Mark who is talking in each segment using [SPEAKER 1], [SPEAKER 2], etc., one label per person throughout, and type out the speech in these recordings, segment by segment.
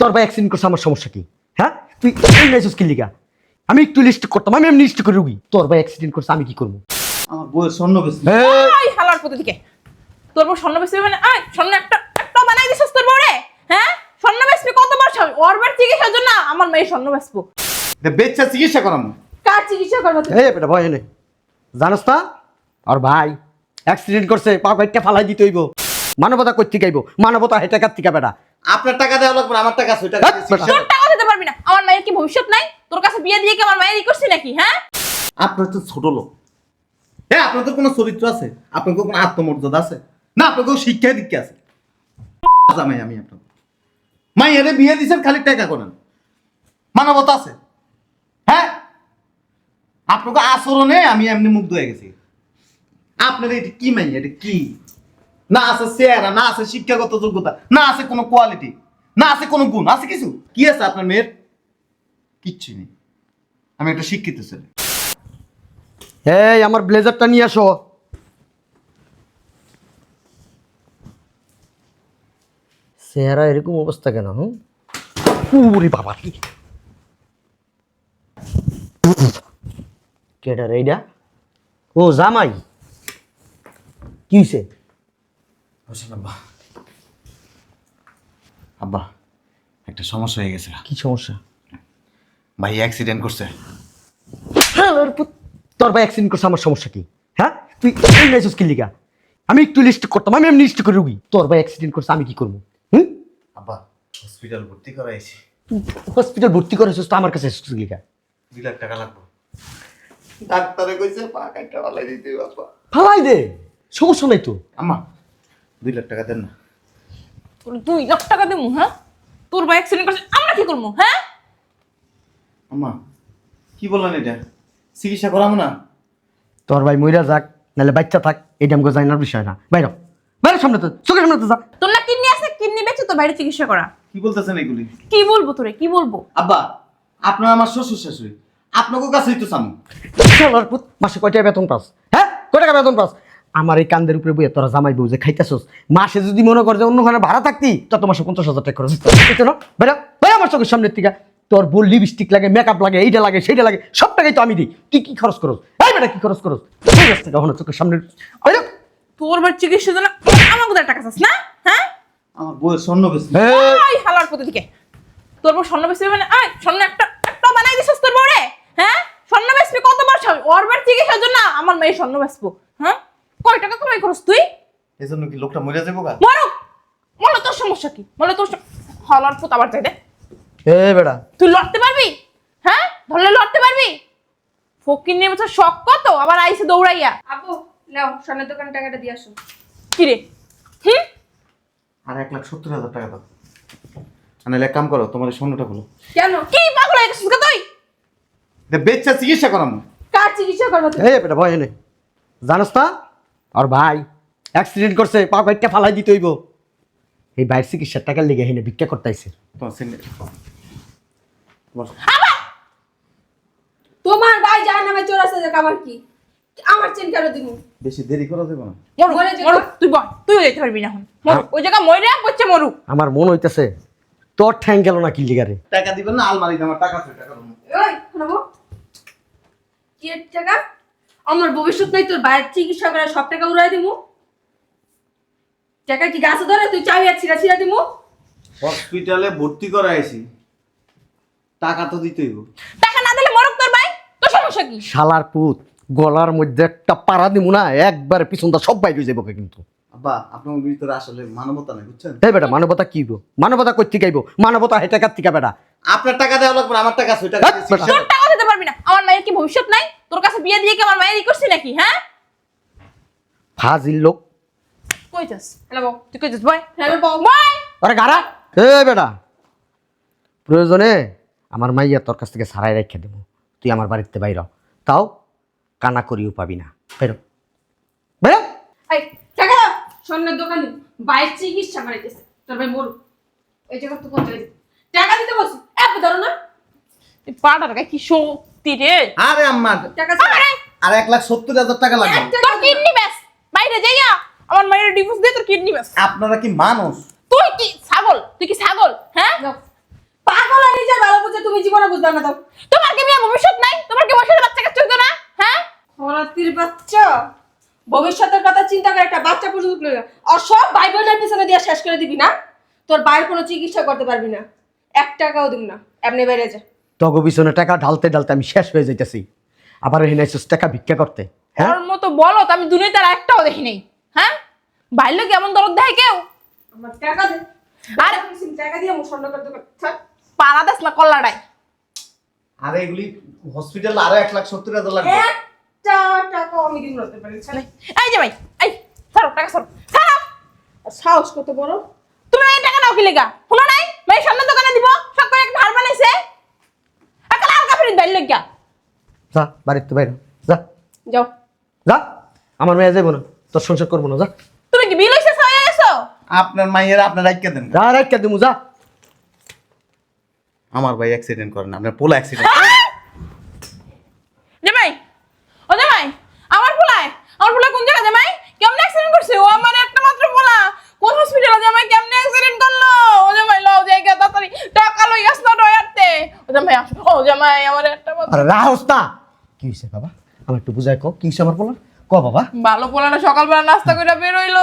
[SPEAKER 1] তোর ভাই অ্যাক্সিডেন্ট করছে আমার সমস্যা কি? হ্যাঁ? তুই এই নাইছিস কি লিগা? আমি একটু লিস্ট করতাম আমি এমনি লিস্ট করে রুগী। তোর ভাই অ্যাক্সিডেন্ট করছে আমি কি করব?
[SPEAKER 2] আমার বউয়ের স্বর্ণ বেশি
[SPEAKER 1] এই,
[SPEAKER 3] হালার পথে দিকে তোর বউ স্বর্ণ বেচবি মানে আয় স্বর্ণ একটা একটা বানাই দিছিস তোর বউরে? হ্যাঁ? স্বর্ণ ওর চিকিৎসার জন্য আমার মেয়ে স্বর্ণ
[SPEAKER 2] বেচ্চা চিকিৎসা করাম।
[SPEAKER 3] কার চিকিৎসা করব
[SPEAKER 1] এই বেটা ভয় নেই জানোস না? আর ভাই অ্যাক্সিডেন্ট করছে পা কয়েকটা ফালাই দিতে হইব। মানবতা করতে গাইব মানবতা হেঁটে কার থেকে বেটা।
[SPEAKER 2] আপনার টাকা দেওয়া লাগবে আমার টাকা আছে টাকা দিয়ে
[SPEAKER 3] তোর টাকা দিতে পারবি না। আমার মায়ের কি ভবিষ্যৎ নাই? তোর কাছে বিয়ে দিয়ে কি আমার মায়ের ই করছি নাকি হ্যাঁ?
[SPEAKER 2] আপনার তো ছোট লোক। হ্যাঁ আপনার তো কোনো চরিত্র আছে? আপনার কোনো আত্মমর্যাদা আছে? না আপনার কোনো শিক্ষা দীক্ষা আছে? জামাই আমি আপনার মাইয়ারে বিয়ে দিছেন খালি টাকা করেন। মানবতা আছে। হ্যাঁ? আপনাকে আচরণে আমি এমনি মুগ্ধ হয়ে গেছি। আপনার এটা কি মাইয়া? এটা কি? না আছে চেহারা না আছে শিক্ষাগত যোগ্যতা না আছে কোনো কোয়ালিটি না আছে কোনো গুণ আছে কিছু? কি আছে আপনার মেয়ের? কিচ্ছু নেই। আমি একটা শিক্ষিত ছেলে।
[SPEAKER 1] এই আমার ব্লেজারটা নিয়ে আসো। চেহারা এরকম অবস্থা কেন হুম? উরে বাবা কেডা রে এইডা ও জামাই। কি হইছে?
[SPEAKER 2] হোসেন আব্বা। আব্বা একটা সমস্যা হয়ে গেছে।
[SPEAKER 1] কি সমস্যা?
[SPEAKER 2] ভাই অ্যাক্সিডেন্ট করছে।
[SPEAKER 1] হ্যাঁ, তোর ভাই অ্যাক্সিডেন্ট করছে আমার সমস্যা কি? হ্যাঁ? তুই এই নাইছিস কি লিগা? আমি একটু লিস্ট করতাম আমি এমনি লিস্ট করে রুগী। তোর ভাই অ্যাক্সিডেন্ট করছে আমি কি করব? হুম?
[SPEAKER 2] আব্বা হসপিটাল ভর্তি করাইছি।
[SPEAKER 1] হসপিটাল ভর্তি করেছিস তো আমার কাছে এসেছিস লিগা?
[SPEAKER 2] দুই লাখ টাকা লাগবে। ডাক্তারে কইছে পা ভালাই দিতে বাবা
[SPEAKER 1] ফালাই দে। সমস্যা নাই তো।
[SPEAKER 2] আম্মা দুই লাখ টাকা দেন না।
[SPEAKER 3] দুই লাখ টাকা দেবো হ্যাঁ? তোর ভাই অ্যাক্সিডেন্ট করছে আমরা কি করব হ্যাঁ?
[SPEAKER 2] আম্মা কি বললেন এটা? চিকিৎসা করাবো না?
[SPEAKER 1] তোর ভাই মইরা যাক নাহলে বাচ্চা থাক এটা আমাকে জানার বিষয় না। বাইর বাইরে সামনে তো চোখের সামনে তো যা।
[SPEAKER 3] তোর না কিডনি আছে? কিডনি বেচে তো বাইরে চিকিৎসা করা।
[SPEAKER 2] কি বলতেছেন এগুলি?
[SPEAKER 3] কি বলব তোরে কি বলব?
[SPEAKER 2] আব্বা আপনার আমার শ্বশুর শাশুড়ি। আপনাকে কাছেই তো
[SPEAKER 1] শালার পুত মাসে কয় টাকা বেতন পাস? হ্যাঁ? কয় টাকা বেতন পাস? আমার এই কান্দের উপরে বইয়ে তোরা জামাই বউ যে খাইতেছস মাসে যদি মনে কর যে অন্যখানে ভাড়া থাকতি তত মাসে পঞ্চাশ হাজার টাকা খরচ হতো না? বেরা বেরা আমার চোখের সামনের থেকে তোর বল লিপস্টিক লাগে মেকআপ লাগে এইটা লাগে সেইটা লাগে সব টাকাই তো আমি দিই। তুই কি খরচ করস? এই বেটা কি খরচ করস? ঠিক আছে কখনো চোখের সামনে বেরা
[SPEAKER 3] তোর বার চিকিৎসার জন্য আমার কোথায় টাকা চাস না? হ্যাঁ?
[SPEAKER 2] আমার বউয়ের স্বর্ণ বেশি
[SPEAKER 1] এই,
[SPEAKER 3] হালার পথে দিকে তোর বউ স্বর্ণ বেচবি মানে আয় স্বর্ণ একটা একটা বানাই দিছিস তোর বউরে? হ্যাঁ? স্বর্ণ বেচবি কত বছর ওর বার চিকিৎসার জন্য আমার মেয়ে স্বর্ণ বেচবো। হ্যাঁ? কামাই করস তুই?
[SPEAKER 2] এই জন্য কি লোকটা মরে যাব গা
[SPEAKER 3] মরো মনে তোর সমস্যা কি? বলে তোর হালার পুত আবার চাই দে।
[SPEAKER 1] এই বেটা।
[SPEAKER 3] তুই লড়তে পারবি? হ্যাঁ? ধরলে লড়তে পারবি? ফকির নিয়ে বছর শখ কত? আবার আইসে দৌড়াইয়া।
[SPEAKER 4] আপু নাও স্বর্ণের দোকানে টাকাটা দিয়ে আসো।
[SPEAKER 3] কি রে? হুম?
[SPEAKER 2] আর এক লাখ সত্তর হাজার টাকা দাও। নাহলে এক কাম করো তোমার এই স্বর্ণটা বলো
[SPEAKER 4] কেন?
[SPEAKER 3] কি পাগল হয়ে গেছিস গো তুই?
[SPEAKER 2] বেচ্চা চিকিৎসা করাবো
[SPEAKER 4] কার চিকিৎসা করব?
[SPEAKER 1] এই বেটা ভয় নেই জানোস না আর ভাই অ্যাক্সিডেন্ট করছে পা কয়েকটা ফালাই দিতে হইব। এই বাইর চিকিৎসার টাকা লেগে হেনে ভিক্ষা করতেছে।
[SPEAKER 2] তোমার
[SPEAKER 4] ভাই যার নামে চোর আছে দেখ আমার কি। আমার চেন কেন দিব?
[SPEAKER 2] বেশি দেরি করা যাবে না।
[SPEAKER 3] মরু
[SPEAKER 4] মরু
[SPEAKER 3] তুই বল তুইও যেতে পারবি না এখন। ওই জায়গা মরে করছে মরু
[SPEAKER 1] আমার মন হইতেছে তোর ঠ্যাং গেল না কি লিগারে?
[SPEAKER 2] টাকা দিবেন না আলমারিতে আমার টাকা আছে টাকা দেবো।
[SPEAKER 4] ওই শোনাবো কি টাকা? আমার ভবিষ্যৎ নাই তোর বাইরের চিকিৎসা করে সব টাকা উড়াই দিব টাকা কি গাছে ধরে? তুই চাবি আর ছিঁড়া ছিঁড়া দিব
[SPEAKER 2] হসপিটালে ভর্তি করাইছি। টাকা তো দিতেই হবে।
[SPEAKER 3] টাকা না দিলে মরুক তোর ভাই। তোর সমস্যা কি?
[SPEAKER 1] শালার পুত গলার মধ্যে একটা পাড়া দিব না একবারে পিছনটা সব বাইর হয়ে যাব কিন্তু।
[SPEAKER 2] আব্বা আপনার ভিতরে আসলে মানবতা নাই বুঝছেন?
[SPEAKER 1] এই বেটা মানবতা কি গো? মানবতা কই থেকে আইবো? মানবতা হেঁটে কার থেকে বেটা?
[SPEAKER 2] আপনার টাকা দেওয়া লাগবে আমার টাকা আছে টাকা দিয়ে
[SPEAKER 1] হ্যাঁ,
[SPEAKER 3] টাকা দিতে পারবি না। আমার মায়ের কি ভবিষ্যৎ নাই? তোর কাছে বিয়ে দিয়ে কি আমার মায়ের ই করছি নাকি হ্যাঁ?
[SPEAKER 1] ফাজিল লোক।
[SPEAKER 3] কই যাস হ্যালো বউ তুই কই যাস বয়?
[SPEAKER 4] হ্যালো বউ।
[SPEAKER 3] বয়!
[SPEAKER 1] আরে গারা এ বেটা প্রয়োজনে আমার মাইয়া তোর কাছ থেকে সারাই রেখে দেবো। তুই আমার বাড়িতে বাইর তাও কানা করিও পাবি না। বেরো বেরো।
[SPEAKER 4] স্বর্ণের দোকানে বাইরের চিকিৎসা করাইতেছে। তোর ভাই মরু এই জায়গা তো জায়গায় টাকা দিতে বলছি। এক ধরো না।
[SPEAKER 3] তুই পাড়ার গায়ে কি শক্তি রে
[SPEAKER 2] আরে আম্মা।
[SPEAKER 3] আর।
[SPEAKER 2] এক লাখ সত্তর হাজার টাকা লাগবে।
[SPEAKER 3] তোর কিডনি ব্যাস বাইরে যাইয়া আমার মায়ের ডিভোর্স দিয়ে তোর কিডনি ব্যাস।
[SPEAKER 2] আপনারা কি মানুষ?
[SPEAKER 3] তুই কি ছাগল? তুই কি ছাগল? হ্যাঁ?
[SPEAKER 4] তুমি জীবনে বুঝবে না দাও
[SPEAKER 3] তোমার কি মেয়ে ভবিষ্যৎ নাই? তোমার কি বয়সের বাচ্চা কাচ্চা হইতো না? হ্যাঁ?
[SPEAKER 4] খরাতির বাচ্চা। ভবিষ্যতের কথা চিন্তা করে একটা বাচ্চা পর্যন্ত তুলে। আর সব ভাই বোনের পিছনে দিয়ে শেষ করে দিবি না? তোর বাইরের কোনো চিকিৎসা করতে পারবি না। এক টাকাও দিব না। এমনি বাইরে যা।
[SPEAKER 1] তগো পিছনে টাকা ঢালতে ঢালতে আমি শেষ হয়ে যাইতেছি। আবার এখানে এসেছিস টাকা ভিক্ষা করতে। হ্যাঁ?
[SPEAKER 3] ওর মতো বলো তো আমি দুনিয়াতে আর একটাও দেখি নাই। হ্যাঁ? লোক কেমন দরদ দেয় কেউ?
[SPEAKER 4] আমার টাকা দে।
[SPEAKER 3] আরে-
[SPEAKER 4] টাকা দিয়ে আমার স্বর্ণ করতে
[SPEAKER 3] দেশ না কল্লাটাই
[SPEAKER 2] আর এগুলি হসপিটাল আরও এক লাখ সত্তর হাজার লাগবে।
[SPEAKER 4] একটা টাকাও আমি দিব না তোর বাড়ি ছাড়।
[SPEAKER 3] এই যে ভাই এই টাকা সরো সরো
[SPEAKER 4] সাহস কত বড়?
[SPEAKER 3] তুমি এই টাকা নাও কি লেগা? হলো নাই? ভাই সামনে দোকানে দিব। সব করে একটা হার বানাইছে। একটা বাইর বাইরে
[SPEAKER 1] যা বাড়ির তো বাইরে। যা।
[SPEAKER 4] যাও।
[SPEAKER 1] যা। আমার মেয়ে যাব না। তোর সংসার করব না যা।
[SPEAKER 3] তুমি কি বিল হইছে ছায়া এসো
[SPEAKER 2] আপনার মাইয়ের আপনার রাখকে দেন।
[SPEAKER 1] যা রাখতে দিমু যা।
[SPEAKER 2] আমার ভাই অ্যাক্সিডেন্ট করেন আপনার পোলা অ্যাক্সিডেন্ট
[SPEAKER 3] জামাই ও জামাই আমার পোলায় আমার পোলা কোন জায়গা জামাই কেমনে অ্যাক্সিডেন্ট করছে ও আমার একটা মাত্র পোলা কোন হসপিটালে জামাই কেমনে অ্যাক্সিডেন্ট করল ও জামাই লও জায়গা তাড়াতাড়ি টাকা লই আস না ডয়ারতে ও জামাই আসো ও জামাই আমার একটা মাত্র
[SPEAKER 1] আরে রাহস না কি হয়েছে বাবা? আমার একটু বুঝাই ক কি হয়েছে আমার বলার ক বাবা।
[SPEAKER 3] ভালো পোলাটা সকালবেলা নাস্তা করে বের হইল।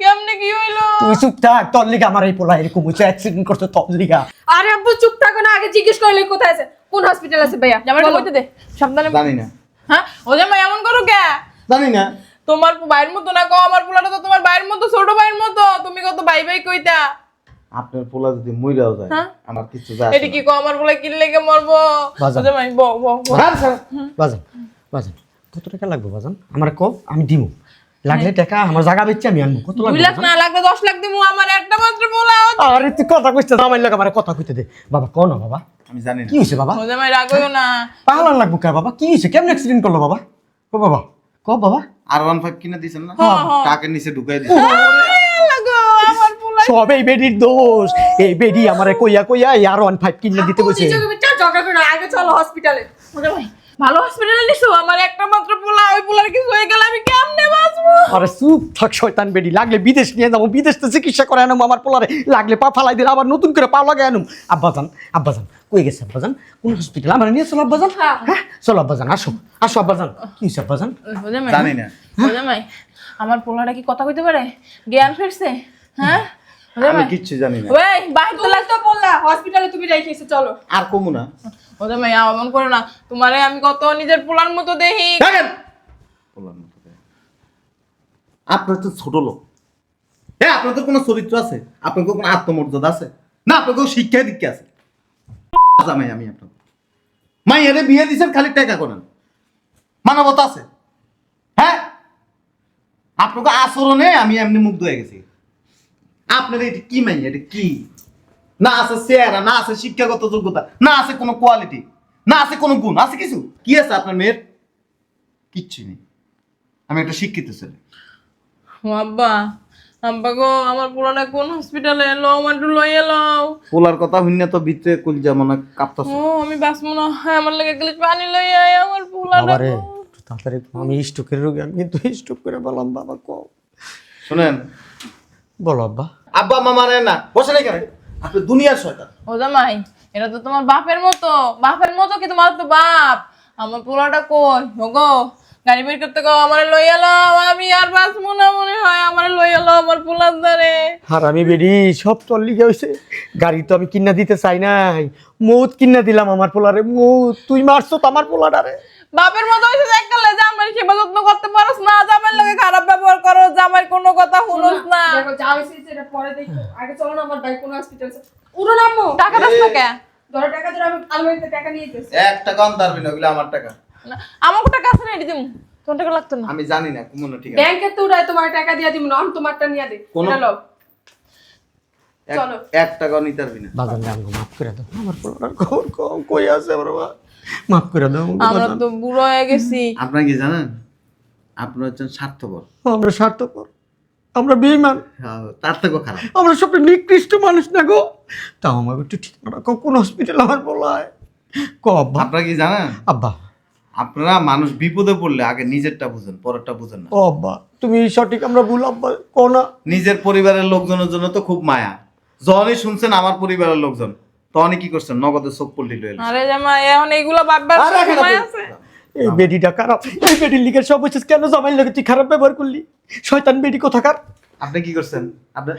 [SPEAKER 3] কেমনে কি হইল?
[SPEAKER 1] তুই চুপ থাক তোর লিগা আমার এই পোলা এরকম অ্যাক্সিডেন্ট করছে তোর লিগা।
[SPEAKER 4] আরে আব্বু চুপ থাকো না আগে জিজ্ঞেস করলে কোথায় আছে? কোন হসপিটাল আছে ভাইয়া?
[SPEAKER 3] জামাই। কইতে দে সাবধানে
[SPEAKER 2] জানি না।
[SPEAKER 3] হ্যাঁ? ও জামাই এমন করো কে?
[SPEAKER 2] জানি না।
[SPEAKER 3] তোমার ভাইয়ের মতো না কো আমার পোলাটা তো তোমার ভাইয়ের মতো ছোট ভাইয়ের মতো। তুমি কত ভাই ভাই কইতা?
[SPEAKER 2] আপনার পোলা যদি মইরাও যায়
[SPEAKER 3] হ্যাঁ?
[SPEAKER 2] আমার কিছু যায়
[SPEAKER 3] এটি কি কো আমার পোলা কিনলে কে মরবো?
[SPEAKER 1] বাজার।
[SPEAKER 3] ও বো বো।
[SPEAKER 1] বাজান বাজান কত টাকা লাগবে বাজান? আমার ক আমি দিমু। লাগলে টাকা আমার জায়গা বেচছি আমি আনব। কত
[SPEAKER 3] দুই
[SPEAKER 1] লাগবে
[SPEAKER 3] লাখ না লাগবে দশ লাখ দিমু আমার একটা মাত্র পোলা।
[SPEAKER 1] আরে তুই কথা কইছিস আমার লাগে আমার কথা কইতে দে। বাবা ক না বাবা।
[SPEAKER 2] আমি জানি না।
[SPEAKER 1] কি হয়েছে বাবা?
[SPEAKER 3] ও জামাই রাগো না।
[SPEAKER 1] পাগলান লাগবো কে বাবা? কি হয়েছে কেমন অ্যাক্সিডেন্ট করল বাবা? ক বাবা ক বাবা।
[SPEAKER 2] আর ওয়ান ফাইভ কিনে দিয়েছেন না?
[SPEAKER 3] হ্যাঁ, হ্যাঁ।
[SPEAKER 2] নিচে ঢুকাই
[SPEAKER 3] পোলা
[SPEAKER 1] সব এই বেডির দোষ। এই বেডি আমারে কইয়া কইয়া এই আর ওয়ান ফাইভ কিনে দিতে
[SPEAKER 4] ঝগড়া করো আগে চলো হসপিটালে
[SPEAKER 3] ভালো হসপিটালে নিছো? আমার একটা মাত্র পোলা ওই পোলার কিছু হয়ে গেলে আমি কেমনে বাঁচবো?
[SPEAKER 1] আরে চুপ থাক শয়তান বেডি। লাগলে বিদেশ নিয়ে যাব বিদেশ তো চিকিৎসা করে আনুম আমার পোলারে। লাগলে পা ফালাই দিলে আবার নতুন করে পা লাগাই আনুম। আব্বাজান আব্বাজান কই গেছে আব্বাজান? কোন হসপিটাল আমার নিয়ে চলো আব্বাজান।
[SPEAKER 4] হ্যাঁ।
[SPEAKER 1] হ্যাঁ চলো আব্বাজান আসো। আসো আব্বাজান। কি হয়েছে আব্বাজান?
[SPEAKER 2] জানি না।
[SPEAKER 3] আমার পোলাটা কি কথা কইতে পারে? জ্ঞান ফিরছে? হ্যাঁ?
[SPEAKER 2] আমি কিচ্ছু জানি না।
[SPEAKER 3] ওই তো
[SPEAKER 4] বললা হসপিটালে তুমি রেখে এসে চলো।
[SPEAKER 2] আর কমু না।
[SPEAKER 3] ও জামাই এমন করো না। তোমারে আমি কত নিজের পোলার মতো দেখি।
[SPEAKER 2] থাকেন পোলার মতো আপনার তো ছোট লোক। হ্যাঁ আপনার তো কোনো চরিত্র আছে? আপনার কোনো আত্মমর্যাদা আছে? না আপনার কোনো শিক্ষা দীক্ষা আছে? জামাই আমি আপনার। মাইয়ারে বিয়ে দিছেন খালি টাকা করেন। মানবতা আছে। হ্যাঁ? আপনাকে আচরণে আমি এমনি মুগ্ধ হয়ে গেছি। আপনার এটা কি মাইয়া এটা কি? না আছে চেহারা না আছে শিক্ষাগত যোগ্যতা না আছে কোনো কোয়ালিটি না আছে কোনো গুণ আছে কিছু? কি আছে আপনার মেয়ের? কিচ্ছু নেই। আমি একটা শিক্ষিত ছেলে।
[SPEAKER 3] আব্বা আব্বা গো আমার কোন হসপিটালে এলো? আমার একটু লই এলো।
[SPEAKER 2] পোলার কথা হইনা তো ভিতরে কলজা মনে কাঁপতাছে।
[SPEAKER 3] ও আমি না হয় আমার লেগে গেলে পানি লই আয় আমার পোলাটা
[SPEAKER 1] বাবারে তাড়াতাড়ি আমি স্ট্রোকের রোগী আমি কিন্তু স্ট্রোক করে বললাম বাবা ক
[SPEAKER 2] শুনেন
[SPEAKER 1] বলো আব্বা।
[SPEAKER 2] আব্বা মা মানে না বসে নাই কেন? আপনি দুনিয়ার শয়তান।
[SPEAKER 3] ও জামাই এটা তো তোমার বাপের মতো বাপের মতো কি তোমার তো বাপ? আমার পোলাটা কই? ওগো গাড়ি বের করতে গো আমার লই এলো আমি আর বাঁচবো না মনে হয় আমার লই এলো আমার পোলার দ্বারে।
[SPEAKER 1] আর আমি বেরি সব তোর লিগে হয়েছে গাড়ি তো আমি কিনা দিতে চাই নাই। মৌত কিনা দিলাম আমার পোলারে মৌত। তুই মারছো তো আমার পোলাটারে।
[SPEAKER 3] বাপের মতো হয়েছে দেখলে জামাই সেবা যত্ন করতে পারোস না লগে জামাইয়ের কোনো কথা শুনোস না।
[SPEAKER 4] দেখো যা হয়েছে সেটা পরে দেখো। আগে চলো না আমার ভাই কোন হসপিটাল আছে না আম্মু।
[SPEAKER 3] টাকা দাস না কে
[SPEAKER 4] ধরো টাকা ধরে আমি আলমারিতে টাকা নিয়ে
[SPEAKER 2] এক টাকা ওগুলো আমার টাকা।
[SPEAKER 3] না, টাকা আছে না এটি দিমু। তোমার টাকা লাগতো না।
[SPEAKER 2] আমি জানি না কোনো ঠিক আছে।
[SPEAKER 4] ব্যাংকে তো উড়ায় তোমার টাকা দিয়ে দিব না আমি তোমারটা নিয়ে দে। চলো।
[SPEAKER 2] এক নিতে পারবি না।
[SPEAKER 1] মাফ করে দাও। আমার খবর কম কই আছে আমার মা? মাফ করে দাও
[SPEAKER 3] আমরা তো বুড়ো হয়ে গেছি।
[SPEAKER 2] আপনারা কি জানেন? আপনার হচ্ছেন স্বার্থপর।
[SPEAKER 1] আমরা স্বার্থপর। আমরা বেইমান
[SPEAKER 2] হ্যাঁ, তার থেকেও খারাপ।
[SPEAKER 1] আমরা সবটা নিকৃষ্ট মানুষ না গো। তাও আমার একটু ঠিকানা কোন হসপিটাল আমার বলায়? ক আব্বা।
[SPEAKER 2] আপনারা কি জানেন?
[SPEAKER 1] আব্বা।
[SPEAKER 2] আপনারা মানুষ বিপদে পড়লে আগে নিজেরটা বুঝেন পরেরটা বুঝেন না।
[SPEAKER 1] আব্বা তুমি সঠিক আমরা ভুল আব্বা কো না।
[SPEAKER 2] নিজের পরিবারের লোকজনের জন্য তো খুব মায়া। যখনই শুনছেন আমার পরিবারের লোকজন তখনই কি করছেন? নগদের চোখ পল্লি লয়ে
[SPEAKER 3] আরে জামাই এখন এইগুলো ভাববার
[SPEAKER 2] আরে
[SPEAKER 3] সময় আছে।
[SPEAKER 1] এই বেডিটা খারাপ এই বেডির লিগের সব হচ্ছে কেন জামাই লাগে তুই খারাপ ব্যবহার করলি? শয়তান বেডি কোথাকার?
[SPEAKER 2] আপনি কি করছেন? আপনি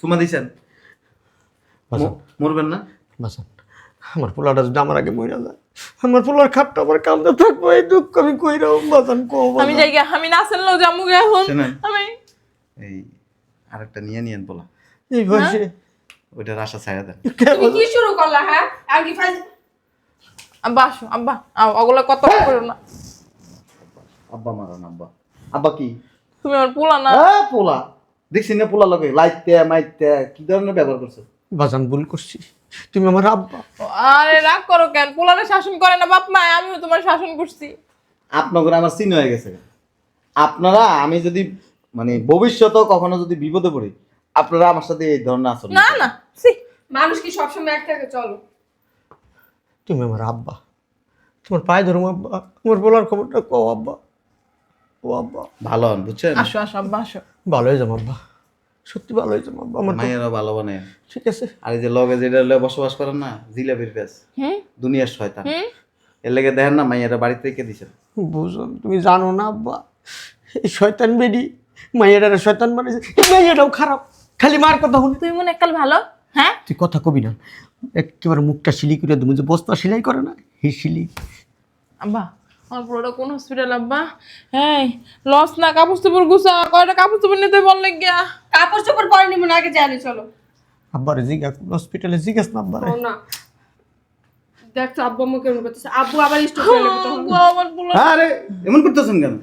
[SPEAKER 2] সুমা ম- মরবেন না?
[SPEAKER 1] বাজান আমার পোলাটা যদি আমার আগে মরে যায় আমার পোলার খাটটা আমার কামতে থাকব এই দুঃখ আমি কইরাও বাজান কো
[SPEAKER 3] আমি যাই গিয়া, আমি না চললেও যাব গিয়া এখন। আমি
[SPEAKER 2] এই আরেকটা নিয়ে নিয়েন বলা
[SPEAKER 1] এই বয়সে
[SPEAKER 2] ওইটার আশা ছায়া দেন।
[SPEAKER 4] তুমি কি শুরু করলা হ্যাঁ? আর কি
[SPEAKER 3] আব্বা আসো আব্বা। ওগুলো কত করো না।
[SPEAKER 2] আব্বা মারান আব্বা। আব্বা কি?
[SPEAKER 3] তুমি আমার পোলা না?
[SPEAKER 2] হ্যাঁ পোলা। দেখছি না পোলা লাগে? লাইতে মাইতে কি ধরনের ব্যবহার করছে?
[SPEAKER 1] বাজান ভুল করছি। তুমি আমার আব্বা।
[SPEAKER 3] আরে রাগ করো কেন? পোলারে শাসন করে না বাপ মা আমিও তোমার শাসন করছি।
[SPEAKER 2] আপনাদের আমার চিন হয়ে গেছে। আপনারা আমি যদি মানে ভবিষ্যতেও কখনো যদি বিপদে পড়ি আপনারা আমার সাথে এই ধরনের আচরণ
[SPEAKER 3] না না সি
[SPEAKER 4] মানুষ কি সবসময় এক থাকে? চলো।
[SPEAKER 1] তুমি আমার আব্বা। তোমার পায়ে ধরুম আব্বা। আমার বলার খবরটা কো আব্বা। ও আব্বা।
[SPEAKER 2] ভালো হন বুঝছেন?
[SPEAKER 3] আসো আসো আব্বা আসো।
[SPEAKER 1] ভালো হয়ে যাব আব্বা। সত্যি ভালো হয়ে যাব আব্বা আমার
[SPEAKER 2] মায়েরও ভালো বানায়।
[SPEAKER 1] ঠিক আছে।
[SPEAKER 2] আর এই যে লগে যেটা লয়ে বসবাস করেন না জিলাপির
[SPEAKER 3] হুম
[SPEAKER 2] দুনিয়ার শয়তান। এর লেগে দেখেন না মাইয়ারা বাড়িতে রেখে দিছেন
[SPEAKER 1] বুঝো তুমি জানো না আব্বা। এই শয়তান বেডি মাইয়াটারে শয়তান বানিয়েছে এই মাইয়াটাও খারাপ। খালি মার কথা শুনে।
[SPEAKER 3] তুমি মনে একাল ভালো হ্যাঁ?
[SPEAKER 1] তুই কথা কবি না। একেবারে মুখটা সিলি করে তুমি যে বস্তা সেলাই করে না এই সিলি।
[SPEAKER 3] আব্বা আমার পুরোটা কোন হসপিটাল আব্বা? এই লস না কাপড় চোপড় গুছা কয়টা কাপড় চোপড় নিতে বললে গিয়া
[SPEAKER 4] কাপড় চোপড় পরে নিব না আগে জানি চলো।
[SPEAKER 1] আব্বারে জিজ্ঞা হসপিটালে জিজ্ঞাস না আব্বারে।
[SPEAKER 4] ও না। দেখছ আব্বু আম্মু কেমন করতেছে আব্বু আবার স্টক করে নেবে তখন
[SPEAKER 3] আমার পোলা
[SPEAKER 2] আরে এমন করতেছেন কেন?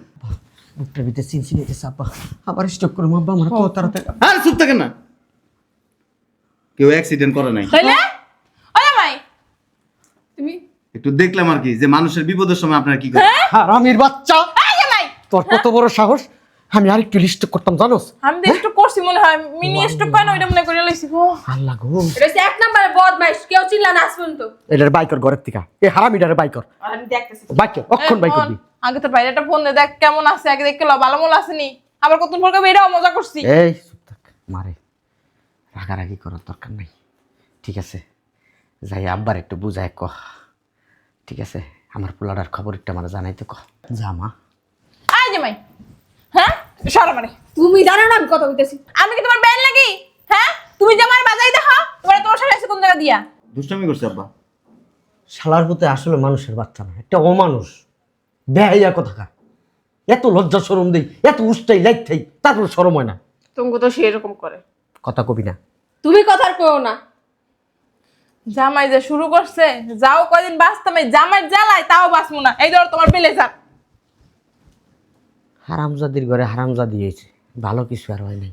[SPEAKER 1] বুকটার ভিতরে চিনচিনি গেছে আব্বা। আবার স্টক করব আব্বা আমার কত তাড়াতাড়ি
[SPEAKER 2] আরে চুপ থাকেন না। কেউ অ্যাক্সিডেন্ট করে নাই।
[SPEAKER 3] তাইলে?
[SPEAKER 2] একটু দেখলাম আর কি যে মানুষের বিপদের সময় আপনারা কি করেন
[SPEAKER 1] হারামির বাচ্চা!
[SPEAKER 3] এই যে ভাই!
[SPEAKER 1] তোর কত বড় সাহস? আমি আরেকটু লিস্ট করতাম জানোস?
[SPEAKER 3] আমি একটু করছি মনে হয় মিনি স্টক কেন ওইটা মনে করে লইছি গো
[SPEAKER 1] আল্লাহ গো।
[SPEAKER 4] এটা হচ্ছে এক নম্বরে বদমাইশ কেউ চিল্লা না আসবেন তো
[SPEAKER 1] এটার বাইকর ঘরের থেকে। এ হারামিটারে বাইকর।
[SPEAKER 4] আর আমি দেখতেছি।
[SPEAKER 1] বাইকর অক্ষণ বাই করবি
[SPEAKER 3] আগে তো বাইরে একটা ফোন দে দেখ কেমন আছে আগে দেখে লো ভালো মূল আসেনি আবার কত ফোন করবে এটাও মজা করছি।
[SPEAKER 1] এই চুপ থাক মারে। রাগারাগি করার দরকার নাই। ঠিক আছে যাই আব্বার একটু বুঝায় কহ ঠিক আছে? আমার পোলাটার খবর একটু আমার জানাইতে কহ যা মা।
[SPEAKER 3] আই যে ভাই হ্যাঁ? সরো মানে
[SPEAKER 4] তুমি জানো না আমি কথা বলতেছি।
[SPEAKER 3] আমি কি তোমার ব্যান লাগি? হ্যাঁ? তুমি যে আমার বাজাই দেখো তোমার তোমার সাথে আছে কোন জায়গা দিয়া?
[SPEAKER 2] দুষ্টামি করছে আব্বা।
[SPEAKER 1] শালার পুতে আসলে মানুষের বাচ্চা না একটা অমানুষ। বেহাইয়া কোথাকা এত লজ্জা সরম দেই এত উষ্টাই লাইট থাই তারপর সরম হয় না।
[SPEAKER 4] তুমি তো সেরকম করে।
[SPEAKER 1] কথা কবি না।
[SPEAKER 4] তুমি কথার কেউ না।
[SPEAKER 3] জামাই যে শুরু করছে, যাও কয়দিন বাঁচতাম, এই জামাই জ্বালায় তাও বাঁচবো না। এই ধরো তোমার যাক।
[SPEAKER 1] হারামজাদির ঘরে হারামজাদি হয়েছে। ভালো কিছু আর হয় নাই।